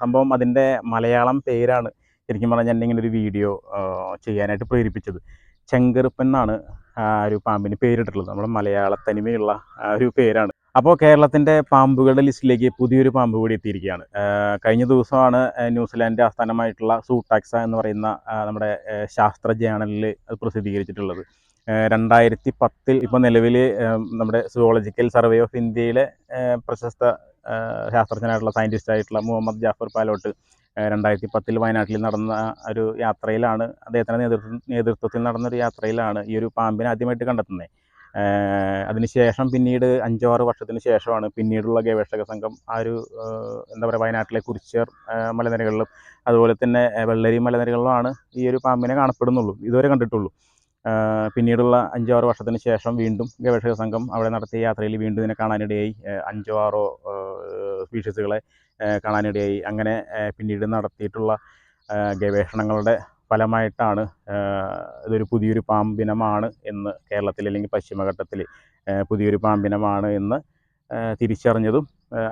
സംഭവം അതിന്റെ മലയാളം പേരാണ് ശരിക്കും പറഞ്ഞാൽ എന്നെ ഇങ്ങനെ ഒരു വീഡിയോ ചെയ്യാനായിട്ട് പ്രേരിപ്പിച്ചത്. ചെങ്കറുപ്പൻ എന്നാണ് ഒരു പാമ്പിന് പേരിട്ടിട്ടുള്ളത്. നമ്മുടെ മലയാള തനിമയുള്ള ഒരു പേരാണ്. അപ്പോൾ കേരളത്തിന്റെ പാമ്പുകളുടെ ലിസ്റ്റിലേക്ക് പുതിയൊരു പാമ്പ് കൂടി എത്തിയിരിക്കുകയാണ്. കഴിഞ്ഞ ദിവസമാണ് ന്യൂസിലാൻഡ് ആസ്ഥാനമായിട്ടുള്ള സൂട്ടാക്സ എന്ന് പറയുന്ന നമ്മുടെ ശാസ്ത്ര ജേണലിൽ അത് പ്രസിദ്ധീകരിച്ചിട്ടുള്ളത്. രണ്ടായിരത്തി പത്തിൽ ഇപ്പോൾ നിലവിൽ നമ്മുടെ സുവോളജിക്കൽ സർവേ ഓഫ് ഇന്ത്യയിലെ പ്രശസ്ത ശാസ്ത്രജ്ഞനായിട്ടുള്ള സയന്റിസ്റ്റ് ആയിട്ടുള്ള മുഹമ്മദ് ജാഫർ പാലോട്ട് രണ്ടായിരത്തി പത്തിൽ വയനാട്ടിൽ നടന്ന ഒരു യാത്രയിലാണ് അദ്ദേഹത്തിന്റെ നേതൃത്വ നേതൃത്വത്തിൽ നടന്ന ഒരു യാത്രയിലാണ് ഈ ഒരു പാമ്പിനെ ആദ്യമായിട്ട് കണ്ടെത്തുന്നത് അതിനുശേഷം പിന്നീട് അഞ്ചോ ആറ് വർഷത്തിന് ശേഷമാണ് പിന്നീടുള്ള ഗവേഷക സംഘം ആ ഒരു എന്താ പറയുക വയനാട്ടിലെ കുറിച്ചർ മലനിരകളിലും അതുപോലെ തന്നെ വെള്ളരി മലനിരകളിലുമാണ് ഈ ഒരു പാമ്പിനെ കാണപ്പെടുന്നുള്ളൂ ഇതുവരെ കണ്ടിട്ടുള്ളൂ. പിന്നീടുള്ള അഞ്ചോ ആറ് വർഷത്തിന് ശേഷം വീണ്ടും ഗവേഷക സംഘം അവിടെ നടത്തിയ യാത്രയിൽ വീണ്ടും ഇതിനെ കാണാനിടയായി. അഞ്ചോ ആറോ സ്പീഷീസുകളെ കാണാനിടയായി. അങ്ങനെ പിന്നീട് നടത്തിയിട്ടുള്ള ഗവേഷണങ്ങളുടെ ഫലമായിട്ടാണ് ഇതൊരു പുതിയൊരു പാമ്പിനമാണ് എന്ന് കേരളത്തിൽ അല്ലെങ്കിൽ പശ്ചിമഘട്ടത്തിൽ പുതിയൊരു പാമ്പിനമാണ് എന്ന് തിരിച്ചറിഞ്ഞതും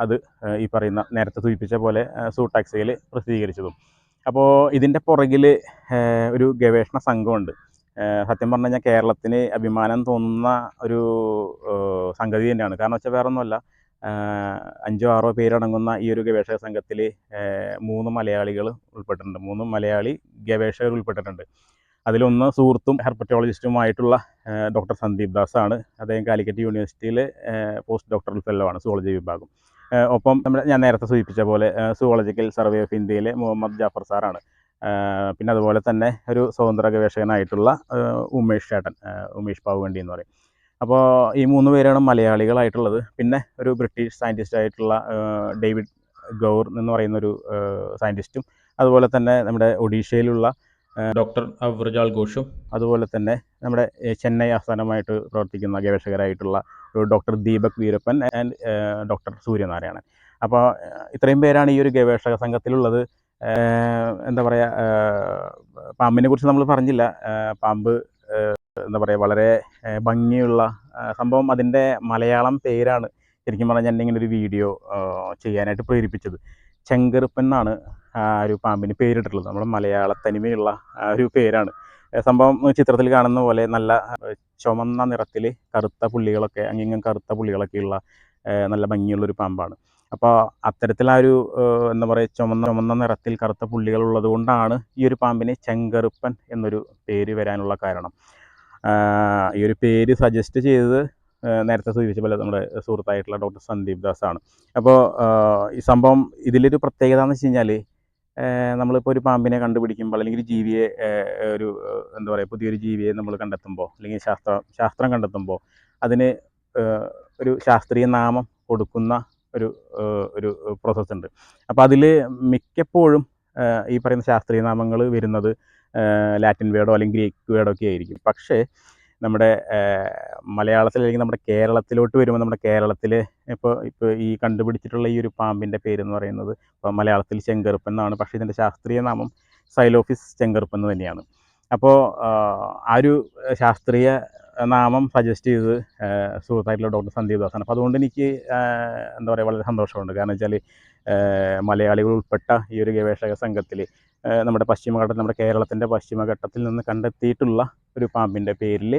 അത് ഈ പറയുന്ന നേരത്തെ സൂചിപ്പിച്ച പോലെ സൂട്ടാക്സയിൽ പ്രസിദ്ധീകരിച്ചതും. അപ്പോൾ ഇതിന്റെ പുറകിൽ ഒരു ഗവേഷണ സംഘമുണ്ട്. സത്യം പറഞ്ഞു കഴിഞ്ഞാൽ കേരളത്തിന് അഭിമാനം തോന്നുന്ന ഒരു സംഗതി തന്നെയാണ്. കാരണം വെച്ചാൽ വേറെ ഒന്നുമല്ല അഞ്ചോ ആറോ പേരടങ്ങുന്ന ഈ ഒരു ഗവേഷക സംഘത്തിൽ മൂന്ന് മലയാളികൾ ഉൾപ്പെട്ടിട്ടുണ്ട്. മൂന്ന് മലയാളി ഗവേഷകർ ഉൾപ്പെട്ടിട്ടുണ്ട്. അതിലൊന്ന് സുഹൃത്തും ഹെർപ്പറ്റോളജിസ്റ്റുമായിട്ടുള്ള ഡോക്ടർ സന്ദീപ് ദാസ് ആണ് അദ്ദേഹം കാലിക്കറ്റ് യൂണിവേഴ്സിറ്റിയിലെ പോസ്റ്റ് ഡോക്ടറൽ ഫെല്ലോ ആണ് സുവോളജി വിഭാഗം. ഒപ്പം നമ്മുടെ ഞാൻ നേരത്തെ സൂചിപ്പിച്ച പോലെ സുവോളജിക്കൽ സർവേ ഓഫ് ഇന്ത്യയിലെ മുഹമ്മദ് ജാഫർ സാറാണ്. പിന്നെ അതുപോലെ തന്നെ ഒരു സ്വതന്ത്ര ഗവേഷകനായിട്ടുള്ള ഉമേഷ് ചേട്ടൻ ഉമേഷ് പാവുവണ്ടി എന്ന് പറയും. അപ്പോൾ ഈ മൂന്ന് പേരാണ് മലയാളികളായിട്ടുള്ളത്. പിന്നെ ഒരു ബ്രിട്ടീഷ് സയന്റിസ്റ്റ് ആയിട്ടുള്ള ഡേവിഡ് ഗൗർ എന്ന് പറയുന്ന ഒരു സയന്റിസ്റ്റും അതുപോലെ തന്നെ നമ്മുടെ ഒഡീഷയിലുള്ള ഡോക്ടർ അവർജാൾ ഘോഷും. അതുപോലെ തന്നെ നമ്മുടെ ചെന്നൈ ആസ്ഥാനമായിട്ട് പ്രവർത്തിക്കുന്ന ഗവേഷകരായിട്ടുള്ള ഒരു doctor Deepak Veerappan and doctor Suryanarayanan. അപ്പോൾ ഇത്രയും പേരാണ് ഈ ഒരു ഗവേഷക സംഘത്തിലുള്ളത്. എന്താ പറയുക പാമ്പിനെ കുറിച്ച് നമ്മൾ പറഞ്ഞില്ല. പാമ്പ് എന്താ പറയുക വളരെ ഭംഗിയുള്ള സംഭവം അതിന്റെ മലയാളം പേരാണ് ശരിക്കും പറഞ്ഞാൽ എന്നെ ഇങ്ങനെ ഒരു വീഡിയോ ചെയ്യാനായിട്ട് പ്രേരിപ്പിച്ചത്. ചെങ്കറുപ്പൻ എന്നാണ് ആ ഒരു പാമ്പിന് പേരിട്ടിട്ടുള്ളത്. നമ്മുടെ മലയാള തനിമയുള്ള ഒരു പേരാണ്. സംഭവം ചിത്രത്തിൽ കാണുന്ന പോലെ നല്ല ചുമന്ന നിറത്തിൽ കറുത്ത പുള്ളികളൊക്കെ അങ്ങിങ്ങും കറുത്ത പുള്ളികളൊക്കെയുള്ള നല്ല ഭംഗിയുള്ളൊരു പാമ്പാണ്. അപ്പോൾ അത്തരത്തിൽ ആ ഒരു എന്താ പറയുക ചുമന്ന ചുമന്ന നിറത്തിൽ കറുത്ത പുള്ളികൾ ഉള്ളതുകൊണ്ടാണ് ഈ ഒരു പാമ്പിനെ ചെങ്കറുപ്പൻ എന്നൊരു പേര് വരാനുള്ള കാരണം. ഈ ഒരു പേര് സജസ്റ്റ് ചെയ്തത് നേരത്തെ സൂചിപ്പിച്ച പോലെ നമ്മുടെ സുഹൃത്തായിട്ടുള്ള ഡോക്ടർ സന്ദീപ് ദാസ് ആണ് അപ്പോൾ ഈ സംഭവം ഇതിലൊരു പ്രത്യേകത എന്ന് വെച്ച് കഴിഞ്ഞാൽ നമ്മളിപ്പോൾ ഒരു പാമ്പിനെ കണ്ടുപിടിക്കുമ്പോൾ അല്ലെങ്കിൽ ഒരു ജീവിയെ ഒരു എന്താ പറയുക പുതിയൊരു ജീവിയെ നമ്മൾ കണ്ടെത്തുമ്പോൾ അല്ലെങ്കിൽ ശാസ്ത്ര ശാസ്ത്രം കണ്ടെത്തുമ്പോൾ അതിന് ഒരു ശാസ്ത്രീയ നാമം കൊടുക്കുന്ന ഒരു ഒരു പ്രോസസ്സ് ഉണ്ട് അപ്പോൾ അതിൽ മിക്കപ്പോഴും ഈ പറയുന്ന ശാസ്ത്രീയ നാമങ്ങൾ വരുന്നത് ലാറ്റിൻ വേർഡോ അല്ലെങ്കിൽ ഗ്രീക്ക് വേർഡോ ഒക്കെ ആയിരിക്കും. പക്ഷേ നമ്മുടെ മലയാളത്തിൽ അല്ലെങ്കിൽ നമ്മുടെ കേരളത്തിലോട്ട് വരുമ്പോൾ നമ്മുടെ കേരളത്തിൽ ഇപ്പോൾ ഇപ്പോൾ ഈ കണ്ടുപിടിച്ചിട്ടുള്ള ഈ ഒരു പാമ്പിന്റെ പേര് എന്ന് പറയുന്നത് ഇപ്പോൾ മലയാളത്തിൽ ചെങ്കറുപ്പ് എന്നാണ്. പക്ഷേ ഇതിന്റെ ശാസ്ത്രീയ നാമം സൈലോഫിസ് ചെങ്കറുപ്പ് എന്ന് തന്നെയാണ്. അപ്പോൾ ആ ഒരു ശാസ്ത്രീയ നാമം സജസ്റ്റ് ചെയ്ത് സുഹൃത്തായിട്ടുള്ള ഡോക്ടർ സന്ദീപ് ദാസാണ്. അപ്പോൾ അതുകൊണ്ട് എനിക്ക് എന്താ പറയുക വളരെ സന്തോഷമുണ്ട്. കാരണം വെച്ചാൽ മലയാളികൾ ഉൾപ്പെട്ട ഈ ഒരു ഗവേഷക സംഘത്തിൽ നമ്മുടെ പശ്ചിമഘട്ടത്തിൽ നമ്മുടെ കേരളത്തിന്റെ പശ്ചിമഘട്ടത്തിൽ നിന്ന് കണ്ടെത്തിയിട്ടുള്ള ഒരു പാമ്പിന്റെ പേരിൽ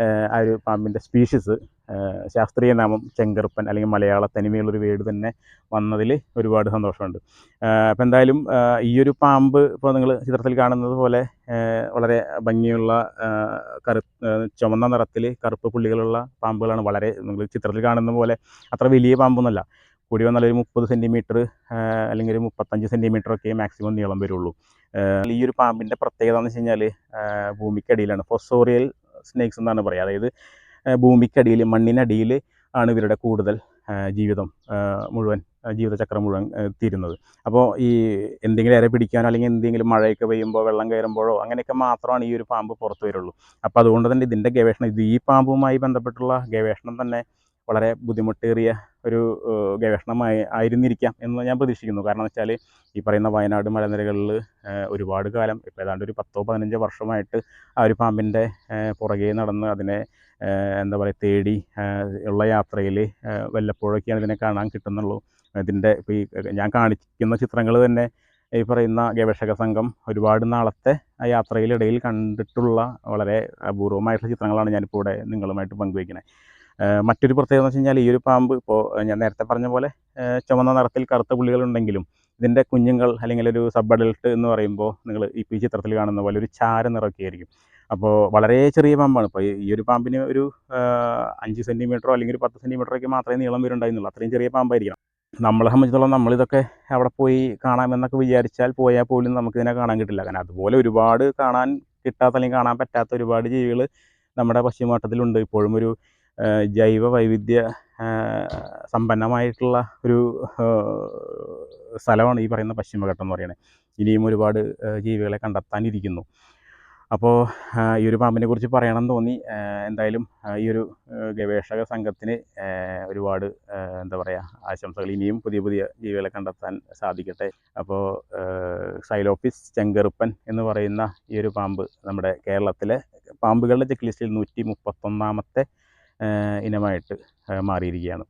ആ ഒരു പാമ്പിന്റെ സ്പീഷീസ് ശാസ്ത്രീയ നാമം ചെങ്കറുപ്പൻ അല്ലെങ്കിൽ മലയാള തനിമയുള്ളൊരു വേട് തന്നെ വന്നതിൽ ഒരുപാട് സന്തോഷമുണ്ട്. അപ്പോൾ എന്തായാലും ഈയൊരു പാമ്പ് ഇപ്പോൾ നിങ്ങൾ ചിത്രത്തിൽ കാണുന്നത് പോലെ വളരെ ഭംഗിയുള്ള കറു ചുമന്ന നിറത്തിൽ കറുപ്പ് പുള്ളികളുള്ള പാമ്പുകളാണ് വളരെ നിങ്ങൾ ചിത്രത്തിൽ കാണുന്ന പോലെ അത്ര വലിയ പാമ്പൊന്നുമല്ല. കൂടി വന്നാൽ ഒരു മുപ്പത് സെന്റിമീറ്റർ അല്ലെങ്കിൽ ഒരു മുപ്പത്തഞ്ച് സെന്റിമീറ്റർ ഒക്കെ മാക്സിമം നീളം വരുള്ളൂ. ഈ ഒരു പാമ്പിന്റെ പ്രത്യേകത എന്ന് വെച്ച് കഴിഞ്ഞാൽ ഭൂമിക്കടിയിലാണ്. ഫൊസോറിയൽ സ്നേക്സ് എന്നാണ് പറയുക. അതായത് ഭൂമിക്കടിയിൽ മണ്ണിനടിയിൽ ആണ് ഇവരുടെ കൂടുതൽ ജീവിതം മുഴുവൻ ജീവിതചക്രം മുഴുവൻ തീരുന്നത്. അപ്പോൾ ഈ എന്തെങ്കിലും ഇര പിടിക്കാനോ അല്ലെങ്കിൽ എന്തെങ്കിലും മഴയൊക്കെ പെയ്യുമ്പോൾ വെള്ളം കയറുമ്പോഴോ അങ്ങനെയൊക്കെ മാത്രമാണ് ഈ ഒരു പാമ്പ് പുറത്ത് വരുള്ളൂ. അപ്പോൾ അതുകൊണ്ട് തന്നെ ഇതിന്റെ ഗവേഷണം ഇത് ഈ പാമ്പുമായി ബന്ധപ്പെട്ടുള്ള ഗവേഷണം തന്നെ വളരെ ബുദ്ധിമുട്ടേറിയ ഒരു ഗവേഷണമായി ആയിരുന്നിരിക്കാം എന്ന് ഞാൻ പ്രതീക്ഷിക്കുന്നു. കാരണം വെച്ചാൽ ഈ പറയുന്ന വയനാട് മലനിരകളിൽ ഒരുപാട് കാലം ഇപ്പോൾ ഏതാണ്ട് ഒരു പത്തോ പതിനഞ്ചോ വർഷമായിട്ട് ആ ഒരു പാമ്പിന്റെ പുറകെ നടന്ന് അതിനെ എന്താ പറയുക തേടി ഉള്ള യാത്രയിൽ വല്ലപ്പോഴൊക്കെയാണ് ഇതിനെ കാണാൻ കിട്ടുന്നുള്ളൂ. ഇതിന്റെ ഇപ്പോൾ ഈ ഞാൻ കാണിക്കുന്ന ചിത്രങ്ങൾ തന്നെ ഈ പറയുന്ന ഗവേഷക സംഘം ഒരുപാട് നാളത്തെ ആ യാത്രയിലിടയിൽ കണ്ടിട്ടുള്ള വളരെ അപൂർവമായിട്ടുള്ള ചിത്രങ്ങളാണ് ഞാനിപ്പോൾ ഇവിടെ നിങ്ങളുമായിട്ട് പങ്കുവയ്ക്കുന്നത് മറ്റൊരു പ്രത്യേകത എന്ന് വെച്ച് കഴിഞ്ഞാൽ ഈ ഒരു പാമ്പ് ഇപ്പോൾ ഞാൻ നേരത്തെ പറഞ്ഞ പോലെ ചുമന്ന നിറത്തിൽ കറുത്ത പുള്ളികളുണ്ടെങ്കിലും ഇതിന്റെ കുഞ്ഞുങ്ങൾ അല്ലെങ്കിൽ ഒരു സബ് അഡൽട്ട് എന്ന് പറയുമ്പോൾ നിങ്ങൾ ഈ ഈ ചിത്രത്തിൽ കാണുന്ന പോലെ ഒരു ചാര നിറമൊക്കെ ആയിരിക്കും അപ്പോൾ വളരെ ചെറിയ പാമ്പാണ്. ഇപ്പോൾ ഈ ഒരു പാമ്പിന് ഒരു അഞ്ച് സെന്റിമീറ്ററോ അല്ലെങ്കിൽ ഒരു പത്ത് സെന്റിമീറ്ററോ ഒക്കെ മാത്രമേ നീളം വരുന്നുണ്ടായിരുന്നുള്ളൂ അത്രയും ചെറിയ പാമ്പായിരിക്കണം. നമ്മളെ സംബന്ധിച്ചിടത്തോളം നമ്മളിതൊക്കെ അവിടെ പോയി കാണാമെന്നൊക്കെ വിചാരിച്ചാൽ പോയാൽ പോലും നമുക്കിതിനെ കാണാൻ കിട്ടില്ല. കാരണം അതുപോലെ ഒരുപാട് കാണാൻ കിട്ടാത്ത അല്ലെങ്കിൽ കാണാൻ പറ്റാത്ത ഒരുപാട് ജീവികൾ നമ്മുടെ പശ്ചിമഘട്ടത്തിലുണ്ട്. ഇപ്പോഴും ഒരു ജൈവ വൈവിധ്യ സമ്പന്നമായിട്ടുള്ള ഒരു സ്ഥലമാണ് ഈ പറയുന്ന പശ്ചിമഘട്ടം എന്ന് പറയുന്നത്. ഇനിയും ഒരുപാട് ജീവികളെ കണ്ടെത്താനിരിക്കുന്നു. അപ്പോൾ ഈ ഒരു പാമ്പിനെ കുറിച്ച് പറയണം തോന്നി. എന്തായാലും ഈ ഒരു ഗവേഷക സംഘത്തിന് ഒരുപാട് എന്താ പറയുക ആശംസകൾ. ഇനിയും പുതിയ പുതിയ ജീവികളെ കണ്ടെത്താൻ സാധിക്കട്ടെ. അപ്പോൾ സൈലോഫിസ് ചെങ്കറുപ്പൻ എന്ന് പറയുന്ന ഈ ഒരു പാമ്പ് നമ്മുടെ കേരളത്തിലെ പാമ്പുകളുടെ ചെക്ക് ലിസ്റ്റിൽ നൂറ്റി മുപ്പത്തൊന്നാമത്തെ ഇനമായിട്ട് മാറിയിരിക്കുകയാണ്.